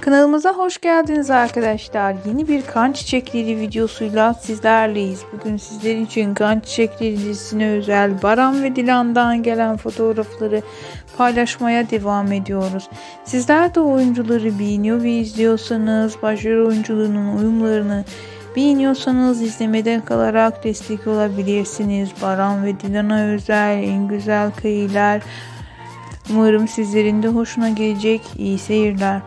Kanalımıza hoş geldiniz arkadaşlar. Yeni bir kan çiçekleri videosuyla sizlerleyiz. Bugün sizler için kan çiçekleri dizisine özel Baran ve Dilan'dan gelen fotoğrafları paylaşmaya devam ediyoruz. Sizler de oyuncuları beğeniyor ve izliyorsanız başrol oyuncularının uyumlarını beğeniyorsanız izlemeden kalarak destek olabilirsiniz. Baran ve Dilan'a özel en güzel kayılar Umarım sizlerin de hoşuna gelecek. İyi seyirler.